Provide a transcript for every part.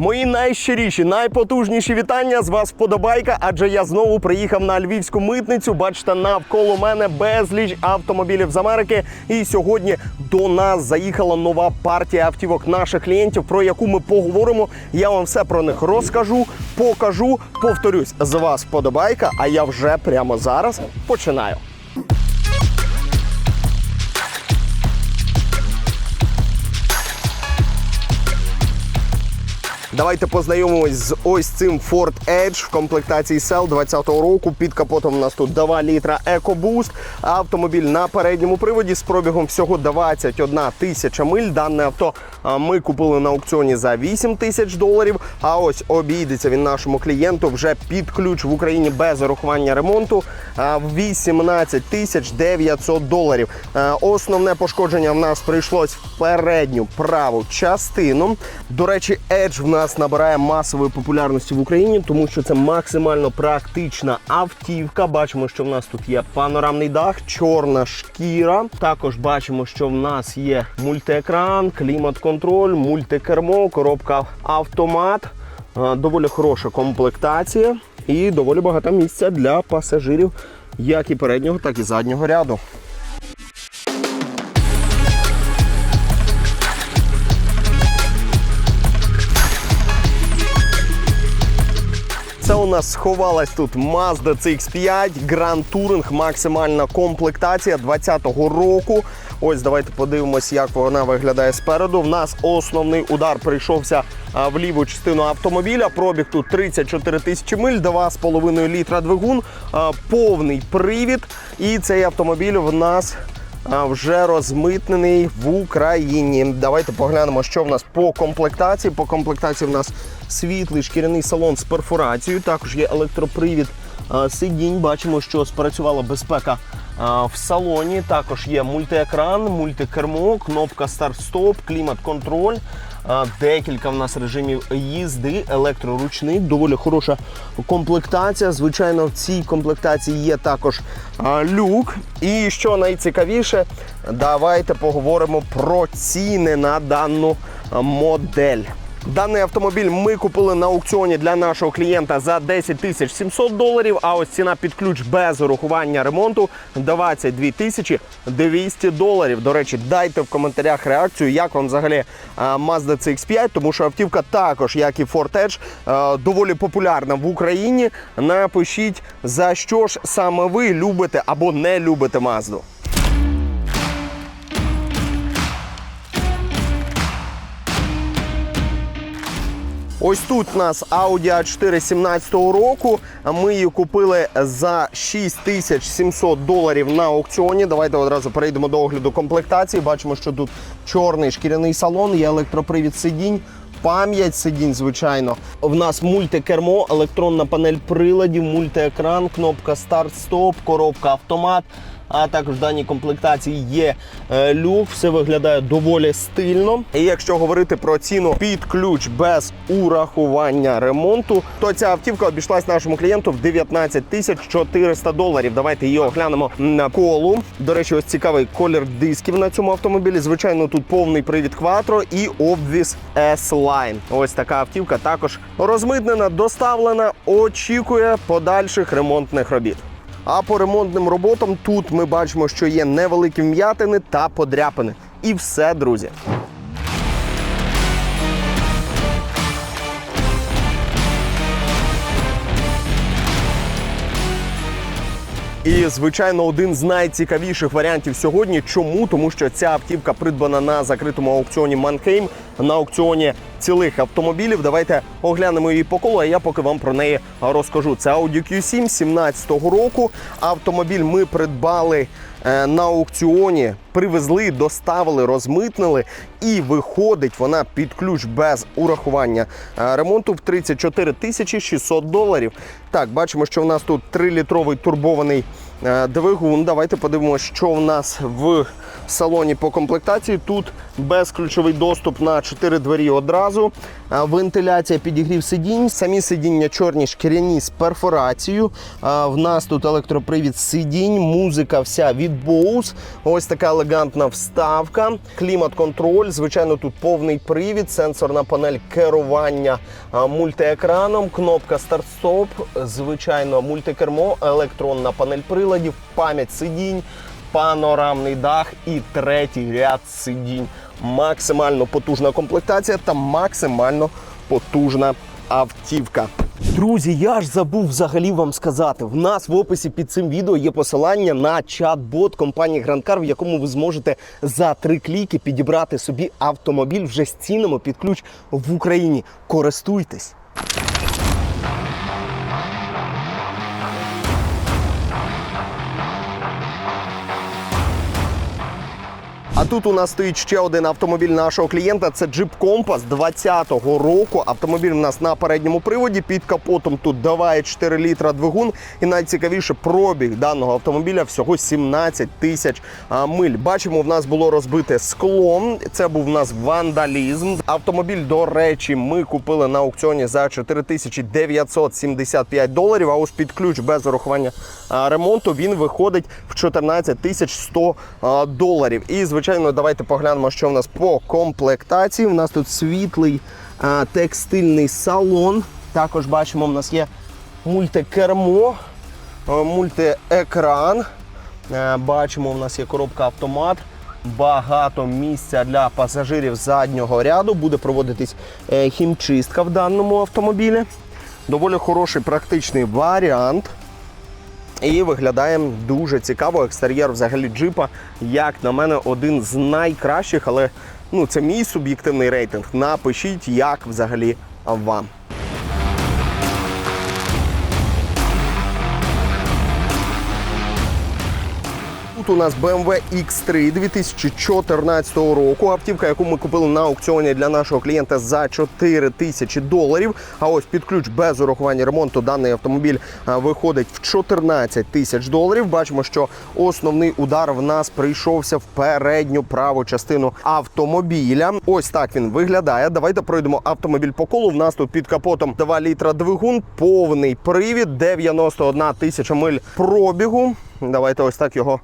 Мої найщиріші, найпотужніші вітання з вас вподобайка, адже я знову приїхав на львівську митницю. Бачите, навколо мене безліч автомобілів з Америки. І сьогодні до нас заїхала нова партія автівок наших клієнтів, про яку ми поговоримо. Я вам все про них розкажу, покажу. Повторюсь, з вас вподобайка, а я вже прямо зараз починаю. Давайте познайомимось з ось цим Ford Edge в комплектації Cell 20-го року. Під капотом у нас тут 2 літра EcoBoost. Автомобіль на передньому приводі з пробігом всього 21 тисяча миль. Дане авто ми купили на аукціоні за 8 тисяч доларів. А ось обійдеться він нашому клієнту вже під ключ в Україні без урахування ремонту. 18 тисяч 900 доларів. Основне пошкодження в нас прийшлось в передню праву частину. До речі, Edge в нас набирає масової популярності в Україні, тому що це максимально практична автівка. Бачимо, що в нас тут є панорамний дах, чорна шкіра. Також бачимо, що в нас є мультиекран, клімат-контроль, мультикермо, коробка автомат. Доволі хороша комплектація і доволі багато місця для пасажирів, як і переднього, так і заднього ряду. Нас сховалась тут Mazda CX-5, Grand Touring, максимальна комплектація 20-го року. Ось давайте подивимось, як вона виглядає спереду. В нас основний удар прийшовся в ліву частину автомобіля. Пробіг тут 34 тисячі миль, 2,5 літра двигун, повний привід. І цей автомобіль в нас вже розмитнений в Україні. Давайте поглянемо, що в нас по комплектації. По комплектації в нас світлий шкіряний салон з перфорацією. Також є електропривід сидінь. Бачимо, що спрацювала безпека в салоні. Також є мультиекран, мультикермо, кнопка старт-стоп, клімат-контроль. Декілька в нас режимів їзди, електроручник, доволі хороша комплектація. Звичайно, в цій комплектації є також люк. І що найцікавіше, давайте поговоримо про ціни на дану модель. Даний автомобіль ми купили на аукціоні для нашого клієнта за 10 тисяч 700 доларів. А ось ціна під ключ без урахування ремонту 22 тисячі 200 доларів. До речі, дайте в коментарях реакцію, як вам взагалі Mazda CX-5, тому що автівка також, як і Ford Edge, доволі популярна в Україні. Напишіть за що ж саме ви любите або не любите Mazda. Ось тут у нас Audi A4 17 року. Ми її купили за 6700 доларів на аукціоні. Давайте одразу перейдемо до огляду комплектації. Бачимо, що тут чорний шкіряний салон, є електропривід сидінь. Пам'ять сидінь, звичайно. В нас мультикермо, електронна панель приладів, мультиекран, кнопка старт-стоп, коробка автомат. А також в даній комплектації є е, люк, все виглядає доволі стильно. І якщо говорити про ціну під ключ без урахування ремонту, то ця автівка обійшлась нашому клієнту в 19 тисяч 400 доларів. Давайте її оглянемо на колу. До речі, ось цікавий колір дисків на цьому автомобілі. Звичайно, тут повний привід Quattro і обвіз S-Line. Ось така автівка також розмитнена, доставлена, очікує подальших ремонтних робіт. А по ремонтним роботам тут ми бачимо, що є невеликі вм'ятини та подряпини. І все, друзі. І, звичайно, один з найцікавіших варіантів сьогодні. Чому? Тому що ця автівка придбана на закритому аукціоні Манхейм, на аукціоні цілих автомобілів. Давайте оглянемо її по колу, а я поки вам про неї розкажу. Це Audi Q7 17-го року. Автомобіль ми придбали е, на аукціоні, привезли, доставили, розмитнили, і виходить вона під ключ без урахування е, ремонту в 34 тисячі 600 доларів. Так, бачимо, що в нас тут 3-літровий турбований двигун. Давайте подивимося, що в нас в салоні по комплектації. Тут безключовий доступ на 4 двері одразу. Е, Вентиляція підігрів сидінь. Самі сидіння чорні шкіряні з перфорацією. Е, В нас тут електропривід сидінь, музика вся від Bose. Ось така елегантна вставка. Клімат-контроль. Звичайно, тут повний привід, сенсорна панель керування е, мультиекраном, кнопка старт-стоп, звичайно, мультикермо, електронна панель приладів, пам'ять сидінь панорамний дах і третій ряд сидінь. Максимально потужна комплектація та максимально потужна автівка. Друзі, я ж забув взагалі вам сказати. В нас в описі під цим відео є посилання на чат-бот компанії Car, в якому ви зможете за три кліки підібрати собі автомобіль вже з цінами під ключ в Україні. Користуйтесь. Тут у нас стоїть ще один автомобіль нашого клієнта. Це Jeep Compass 20-го року. Автомобіль у нас на передньому приводі. Під капотом тут 2,4 літра двигун. І найцікавіше пробіг даного автомобіля всього 17 тисяч миль. Бачимо, в нас було розбите скло. Це був у нас вандалізм. Автомобіль, до речі, ми купили на аукціоні за 4975 доларів. А ось під ключ без урахування ремонту він виходить в 14 тисяч 100 доларів. І звичайно, давайте поглянемо, що в нас по комплектації. У нас тут світлий а, текстильний салон. Також бачимо, в нас є мультикермо, а, мультиекран. Е, Бачимо, в нас є коробка автомат. Багато місця для пасажирів заднього ряду. Буде проводитись е, хімчистка в даному автомобілі. Доволі хороший практичний варіант. І виглядає дуже цікаво. Екстер'єр взагалі джипа, як на мене, один з найкращих, але ну, це мій суб'єктивний рейтинг. Напишіть, як взагалі вам. У нас BMW X3 2014 року. Автівка, яку ми купили на аукціоні для нашого клієнта за 4 тисячі доларів. А ось під ключ без урахування ремонту даний автомобіль виходить в 14 тисяч доларів. Бачимо, що основний удар в нас прийшовся в передню праву частину автомобіля. Ось так він виглядає. Давайте пройдемо автомобіль по колу. В нас тут під капотом 2 літра двигун, повний привід, 91 тисяча миль пробігу. Давайте ось так його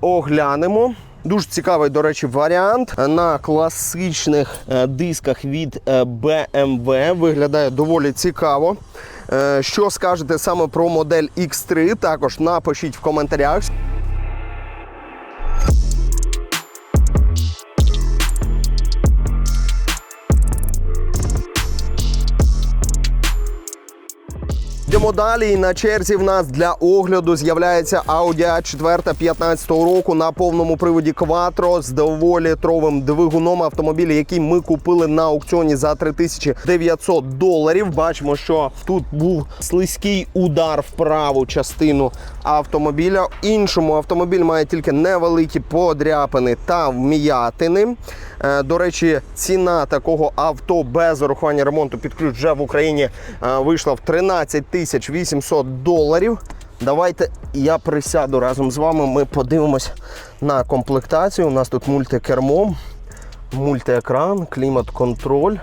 оглянемо. Дуже цікавий, до речі, варіант на класичних е, дисках від е, BMW. Виглядає доволі цікаво. Е, Що скажете саме про модель X3? Також напишіть в коментарях. Йдемо далі. І на черзі в нас для огляду з'являється Audi a 4 15 року на повному приводі Quattro з доволітровим двигуном автомобіля, який ми купили на аукціоні за 3900 доларів. Бачимо, що тут був слизький удар в праву частину автомобіля. Іншому автомобіль має тільки невеликі подряпини та вм'ятини. Е, До речі, ціна такого авто без урахування ремонту під ключ вже в Україні е, вийшла в 13 тисяч 800 доларів. Давайте я присяду разом з вами. Ми подивимось на комплектацію. У нас тут мультикермо, мультиекран, клімат-контроль.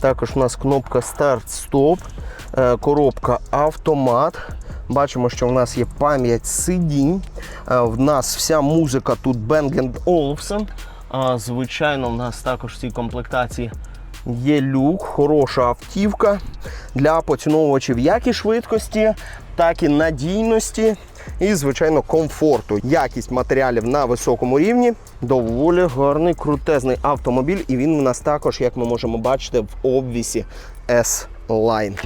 Також у нас кнопка старт-стоп, е, коробка автомат. Бачимо, що в нас є пам'ять сидінь. Е, В нас вся музика тут Bang Olufsen. Звичайно, в нас також в цій комплектації є люк, хороша автівка для поціновувачів як і швидкості, так і надійності і, звичайно, комфорту. Якість матеріалів на високому рівні. Доволі гарний, крутезний автомобіль. І він у нас також, як ми можемо бачити, в обвісі S-Line.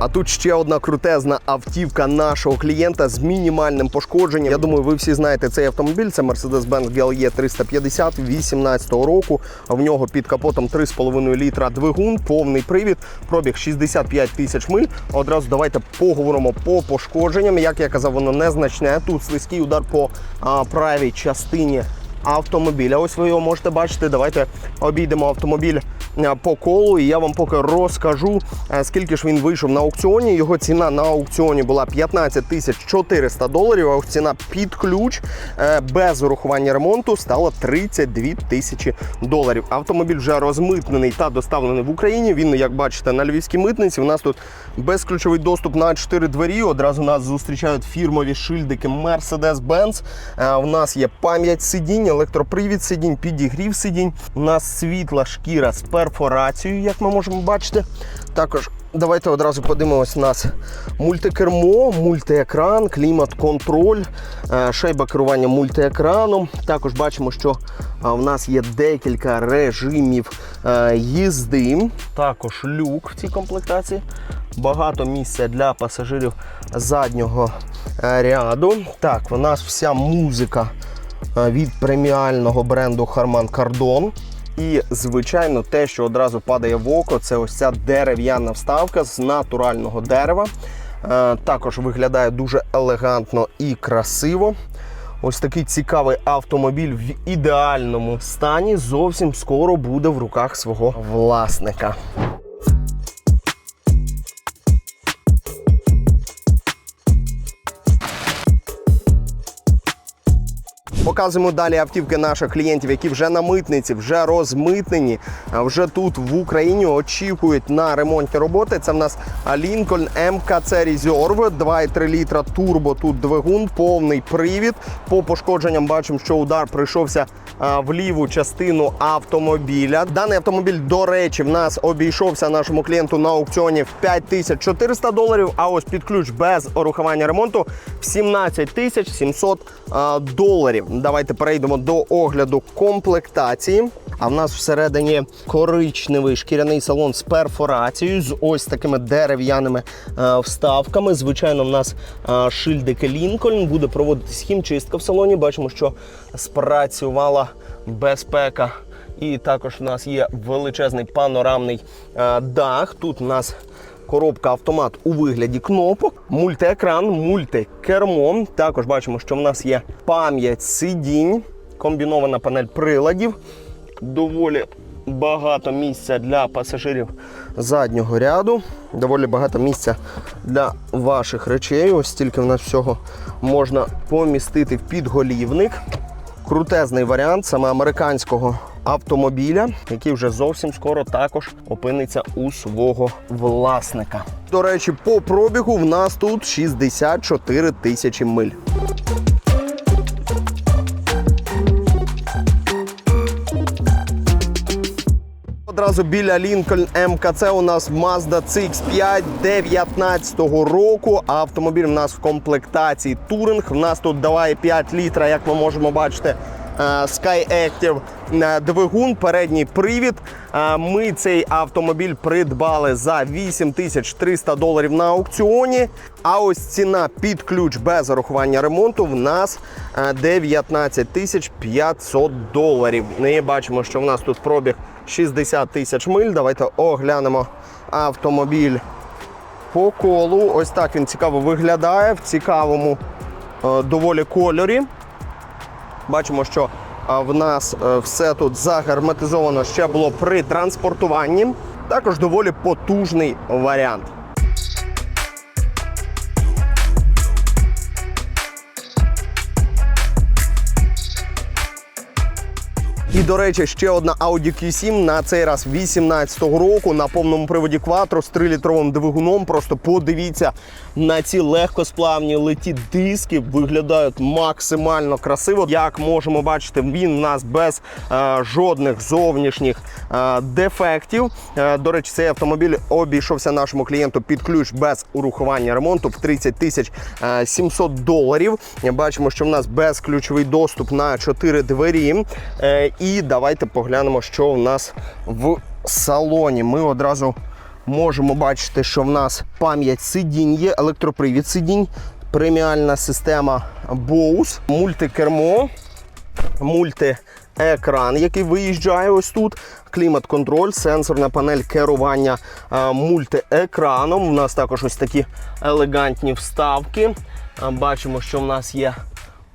А тут ще одна крутезна автівка нашого клієнта з мінімальним пошкодженням. Я думаю, ви всі знаєте цей автомобіль. Це Mercedes-Benz GLE 350 18 року. В нього під капотом 3,5 літра двигун, повний привід, пробіг 65 тисяч миль. Одразу давайте поговоримо по пошкодженням. Як я казав, воно незначне. Тут слизький удар по а, правій частині автомобіля. Ось ви його можете бачити. Давайте обійдемо автомобіль по колу, і я вам поки розкажу, е, скільки ж він вийшов на аукціоні. Його ціна на аукціоні була 15 тисяч 400 доларів. А ціна під ключ е, без урахування ремонту стала 32 тисячі доларів. Автомобіль вже розмитнений та доставлений в Україні. Він, як бачите, на львівській митниці. У нас тут безключовий доступ на 4 двері. Одразу нас зустрічають фірмові шильдики Mercedes-Benz. Е, У нас є пам'ять сидінь, електропривід сидінь, підігрів сидінь. У нас світла шкіра з перфорацією, як ми можемо бачити. Також давайте одразу подивимось. У нас мультикермо, мультиекран, клімат-контроль, е, шайба керування мультиекраном. Також бачимо, що е, в нас є декілька режимів е, їзди. Також люк в цій комплектації. Багато місця для пасажирів заднього ряду. Так, у нас вся музика від преміального бренду Harman Kardon. І, звичайно, те, що одразу падає в око, це ось ця дерев'яна вставка з натурального дерева. Е, Також виглядає дуже елегантно і красиво. Ось такий цікавий автомобіль в ідеальному стані зовсім скоро буде в руках свого власника. Показуємо далі автівки наших клієнтів, які вже на митниці, вже розмитнені, вже тут в Україні очікують на ремонтні роботи. Це в нас Lincoln МКЦ Reserve, 2,3 літра турбо. Тут двигун, повний привід. По пошкодженням бачимо, що удар прийшовся в ліву частину автомобіля. Даний автомобіль, до речі, в нас обійшовся нашому клієнту на аукціоні в 5400 доларів. А ось під ключ без орухування ремонту в 17 тисяч 700 доларів. Давайте перейдемо до огляду комплектації. А в нас всередині коричневий шкіряний салон з перфорацією, з ось такими дерев'яними е, вставками. Звичайно, в нас е, шильдики Lincoln. Буде проводитись хімчистка в салоні. Бачимо, що спрацювала безпека. І також у нас є величезний панорамний е, дах. Тут у нас коробка автомат у вигляді кнопок, мультиекран, мультикермо. Також бачимо, що в нас є пам'ять сидінь, комбінована панель приладів. Доволі багато місця для пасажирів заднього ряду. Доволі багато місця для ваших речей. Ось стільки в нас всього можна помістити в підголівник. Крутезний варіант саме американського автомобіля, який вже зовсім скоро також опиниться у свого власника. До речі, по пробігу в нас тут 64 тисячі миль. Одразу біля Lincoln МКЦ у нас Mazda CX-5 19-го року. Автомобіль в нас в комплектації Touring. В нас тут давай 5 літра, як ми можемо бачити. Е, Skyactiv е, двигун, передній привід. Е, Ми цей автомобіль придбали за 8300 доларів на аукціоні. А ось ціна під ключ без урахування ремонту в нас е, 19 тисяч 500 доларів. Ми бачимо, що в нас тут пробіг 60 тисяч миль. Давайте оглянемо автомобіль по колу. Ось так він цікаво виглядає в цікавому е, доволі кольорі. Бачимо, що в нас е, все тут загарматизовано ще було при транспортуванні. Також доволі потужний варіант. І, до речі, ще одна Audi Q7, на цей раз 18-го року на повному приводі Quattro з 3-літровим двигуном. Просто подивіться на ці легкосплавні леті диски. Виглядають максимально красиво. Як можемо бачити, він у нас без е, жодних зовнішніх е, дефектів. Е, до речі, цей автомобіль обійшовся нашому клієнту під ключ без урахування ремонту в 30 тисяч е, 700 доларів. Бачимо, що в нас безключовий доступ на 4 двері. Е, і давайте поглянемо, що в нас в салоні. Ми одразу можемо бачити, що в нас пам'ять сидінь є, електропривід сидінь, преміальна система Bose, мультикермо, мультиекран, який виїжджає ось тут. Клімат-контроль, сенсорна панель керування мультиекраном. У нас також ось такі елегантні вставки. Бачимо, що в нас є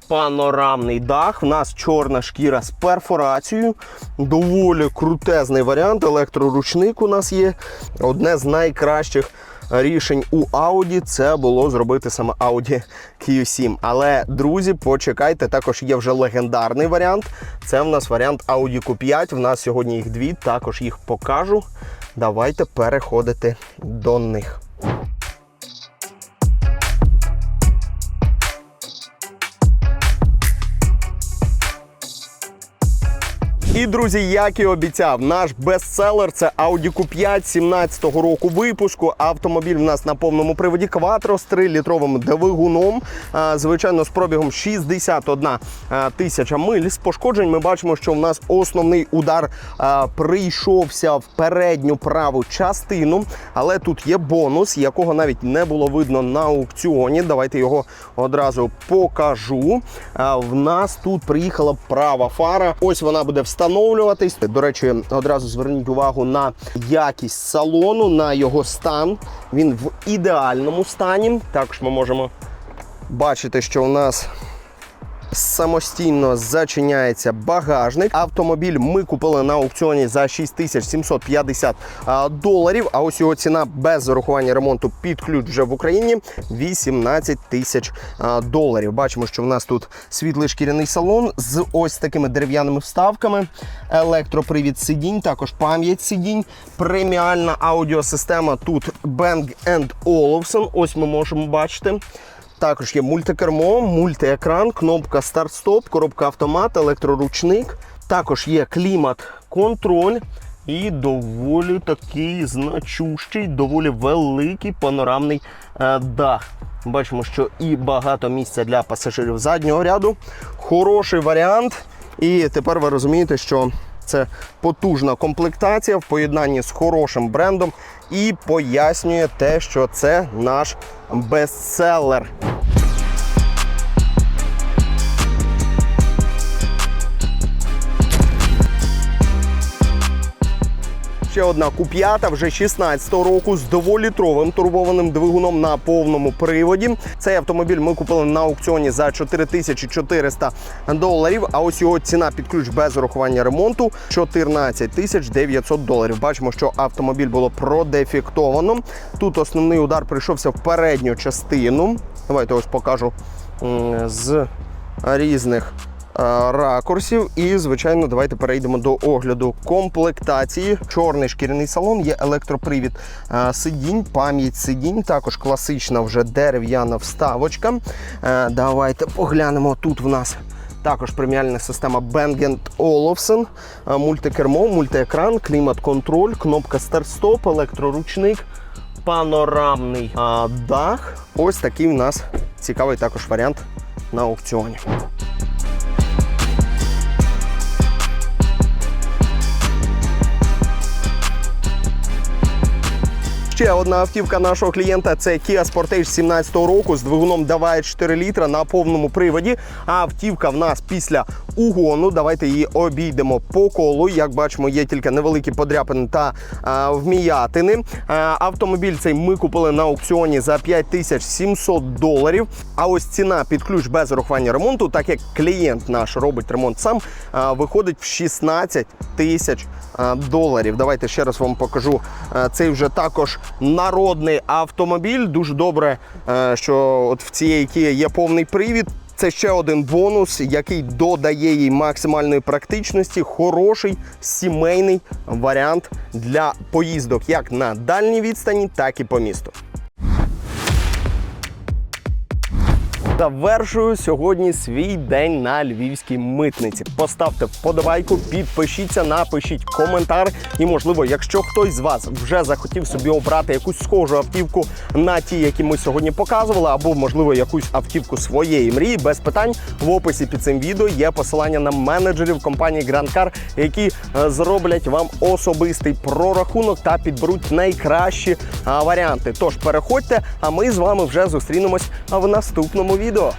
панорамний дах. В нас чорна шкіра з перфорацією. Доволі крутезний варіант. Електроручник у нас є. Одне з найкращих рішень у Audi це було зробити саме Audi Q7. Але, друзі, почекайте, також є вже легендарний варіант. Це в нас варіант Audi Q5. В нас сьогодні їх дві, також їх покажу. Давайте переходити до них. І друзі, як і обіцяв, наш бестселер це Audi Q5 17-го року випуску. Автомобіль в нас на повному приводі Quattro з 3-літровим двигуном. Звичайно, з пробігом 61 тисяча миль. З пошкоджень ми бачимо, що в нас основний удар прийшовся в передню праву частину, але тут є бонус, якого навіть не було видно на аукціоні. Давайте його одразу покажу. В нас тут приїхала права фара. Ось вона буде встановлюватись. До речі, одразу зверніть увагу на якість салону, на його стан. Він в ідеальному стані. Також ми можемо бачити, що у нас самостійно зачиняється багажник. Автомобіль ми купили на аукціоні за 6750 а, доларів. А ось його ціна без зарахування ремонту під ключ вже в Україні 18 тисяч доларів. Бачимо, що в нас тут світлий шкіряний салон з ось такими дерев'яними вставками, електропривід сидінь, також пам'ять сидінь, преміальна аудіосистема. Тут Bang Olufsen. Ось ми можемо бачити. Також є мультикермо, мультиекран, кнопка старт-стоп, коробка автомат, електроручник. Також є клімат-контроль і доволі такий значущий, доволі великий панорамний е, дах. Бачимо, що і багато місця для пасажирів заднього ряду. Хороший варіант. І тепер ви розумієте, що це потужна комплектація в поєднанні з хорошим брендом і пояснює те, що це наш бестселер. Ще одна куп'ята вже 16-го року з доволітровим турбованим двигуном на повному приводі. Цей автомобіль ми купили на аукціоні за 4400 доларів. А ось його ціна під ключ без урахування ремонту 14 тисяч 900 доларів. Бачимо, що автомобіль було продефектовано. Тут основний удар прийшовся в передню частину. Давайте ось покажу з різних ракурсів. І, звичайно, давайте перейдемо до огляду комплектації. Чорний шкіряний салон, є електропривід е, сидінь, пам'ять сидінь, також класична вже дерев'яна вставочка. Е, Давайте поглянемо. Тут в нас. Також преміальна система Bang Olufsen, е, мультикермо, мультиекран, клімат-контроль, кнопка старт-стоп, електроручник, панорамний дах. Ось такий в нас цікавий також варіант на аукціоні. Ще одна автівка нашого клієнта це Kia Sportage 17-го року з двигуном 2,4 літра на повному приводі. А автівка в нас після угону. Давайте її обійдемо по колу. Як бачимо, є тільки невеликі подряпини та а, вміятини. А, автомобіль цей ми купили на аукціоні за 5700 доларів. А ось ціна під ключ без урахування ремонту, так як клієнт наш робить ремонт сам, а, виходить в 16 тисяч доларів. Давайте ще раз вам покажу. А, Цей вже також народний автомобіль. Дуже добре, е, що от в цієї Kia є повний привід. Це ще один бонус, який додає їй максимальної практичності. Хороший сімейний варіант для поїздок як на дальній відстані, так і по місту. Завершую сьогодні свій день на львівській митниці. Поставте вподобайку, підпишіться, напишіть коментар. І, можливо, якщо хтось з вас вже захотів собі обрати якусь схожу автівку на ті, які ми сьогодні показували, або можливо якусь автівку своєї мрії, без питань в описі під цим відео є посилання на менеджерів компанії Grand Car, які е, зроблять вам особистий прорахунок та підберуть найкращі варіанти. Тож переходьте, а ми з вами вже зустрінемось в наступному відео. querido.